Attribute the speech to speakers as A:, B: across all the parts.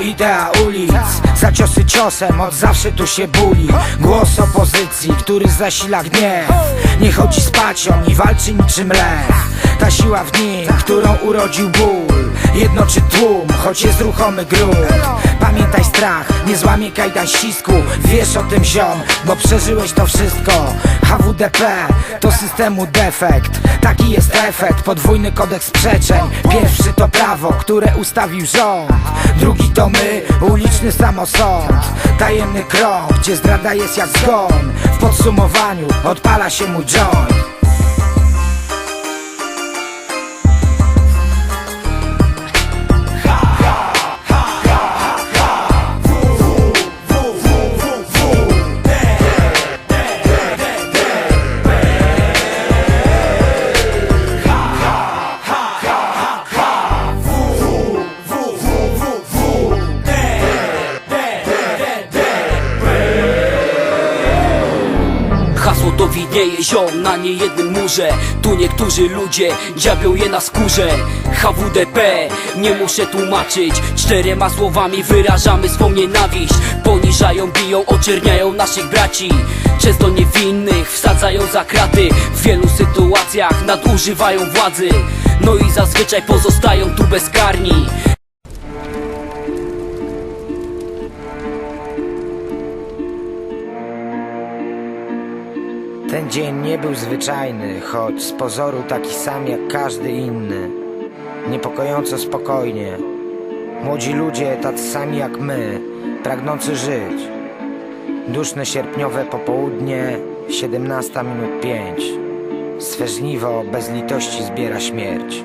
A: idea ulic. Za ciosy ciosem, od zawsze tu się buli. Głos opozycji, który zasila gniew Nie. Chodzi spać, on nie walczy niczym lew Ta siła w nim, którą urodził ból. Jednoczy tłum, choć jest ruchomy grunt Pamiętaj strach, nie złamie kajdan ścisku. Wiesz o tym ziom, bo przeżyłeś to wszystko. HWDP to systemu defekt. Taki jest efekt, podwójny kodeks sprzeczeń Pierwszy to prawo, które ustawił rząd. Drugi to my, uliczny samosąd. Tajemny krąg, gdzie zdrada jest jak zgon. W podsumowaniu odpala się mój joint
B: widnieje ziom na niejednym murze. Tu niektórzy ludzie dziabią je na skórze. HWDP, nie muszę tłumaczyć. Czterema słowami wyrażamy swą nienawiść. Poniżają, biją, oczerniają naszych braci. Często niewinnych wsadzają za kraty. W wielu sytuacjach nadużywają władzy. No i zazwyczaj pozostają tu bezkarni
A: Ten dzień nie był zwyczajny, choć z pozoru taki sam jak każdy inny. Niepokojąco spokojnie. Młodzi ludzie, tacy sami jak my, pragnący żyć. Duszne sierpniowe popołudnie, 17 minut 5. Swe żniwo bez litości zbiera śmierć.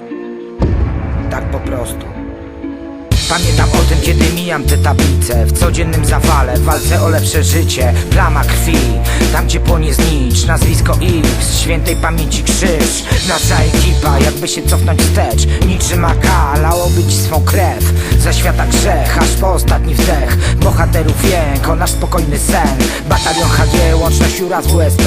A: Tak po prostu. Pamiętam o tym, kiedy mijam te tablice. W codziennym zawale, w walce o lepsze życie. Plama krwi, tam gdzie płonie znicz. Nazwisko X, świętej pamięci krzyż. Nasza ekipa, jakby się cofnąć wstecz. Niczym AK, lałoby ci swą krew. Za świata grzech, aż po ostatni wdech. Bohaterów jęk, nasz spokojny sen. Batalion łączność URA z WSP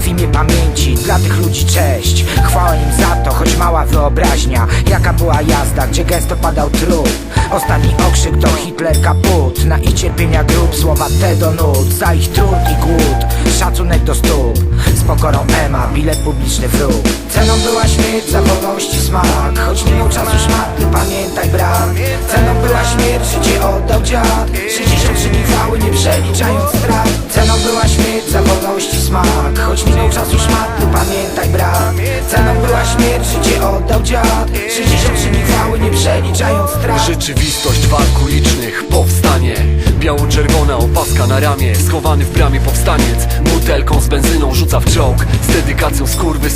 A: W imię pamięci, dla tych ludzi cześć. Chwała im za to, choć mała wyobraźnia. Jaka była jazda, gdzie gęsto padał trup? Ostatni okrzyk to Hitler kaput. Na ich cierpienia grób, słowa te do nut. Za ich trud i głód, szacunek do stóp. Z pokorą Ema, bilet publiczny wróg Ceną była śmierć za wolności smak. Choć minął czasu szmaty, pamiętaj brat Ceną była śmierć, życie oddał dziad. 63 Michały, nie śmierć, życie oddał dziad. 63 Michały, nie przeliczając strat.
C: Rzeczywistość walk ulicznych, powstanie. Biało-czerwona opaska na ramię Schowany w bramie powstaniec. Butelką z benzyną rzuca w czołg Z dedykacją skurwysy